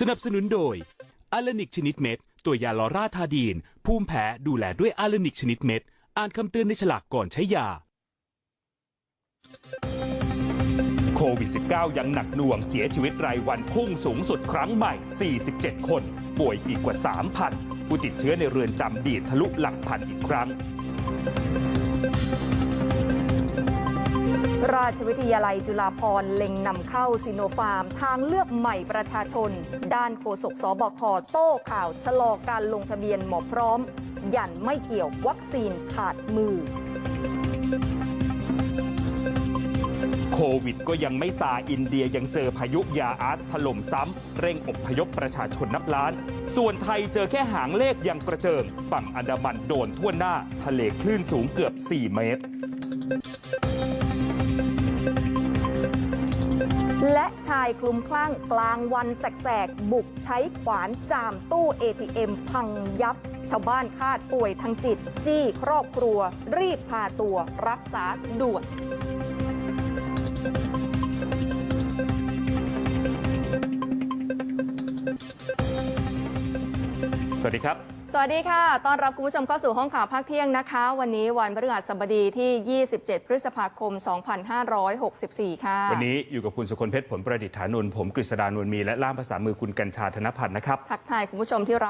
สนับสนุนโดยอาลานิกชนิดเม็ด ตัวยาลอราทาดีน ภูมิแพ้ดูแลด้วยอาลานิกชนิดเม็ด อ่านคำเตือนในฉลากก่อนใช้ยา โควิด -19 ยังหนักหน่วงเสียชีวิตรายวันพุ่งสูงสุดครั้งใหม่ 47 คน ป่วยอีกกว่า 3,000 ผู้ติดเชื้อในเรือนจำดีดทะลุหลักพันอีกครั้ง ราชวิทยาลัยจุฬาภรณ์เล็งนำเข้าซีโนฟาร์ม ทางเลือกใหม่ประชาชน ด้านโฆษกสบคโต้ข่าวชะลอการลงทะเบียนหมอพร้อม ยันไม่เกี่ยววัคซีนขาดมือโควิดก็ยังไม่ซาอินเดียยังเจอพายุยาอาสถล่มซ้ำ เร่งอบพยพประชาชนนับล้าน ส่วนไทยเจอแค่หางเลขยังกระเจิง ฝั่งอันดามันโดนทั่วหน้า ทะเลคลื่นสูงเกือบ 4 เมตร และชายคลุมคลั่งกลางวันแสกๆ บุกใช้ขวานจามตู้ ATM พังยับ ชาวบ้านคาดป่วยทางจิต จี้ครอบครัว รีบพาตัวรักษาด่วนสวัสดีครับ สวัสดีค่ะ ต้อนรับคุณผู้ชมเข้าสู่ห้องข่าวภาคเที่ยงนะคะ วันนี้วันพฤหัสบดีที่ 27 พฤษภาคม 2564 ค่ะ วันนี้อยู่กับคุณสุคนเพชรผลประดิษฐานุนผมกฤษดานวลมี และล่ามภาษามือคุณกัญชาธนพันธ์นะครับ ทักทายคุณผู้ชมที่รับ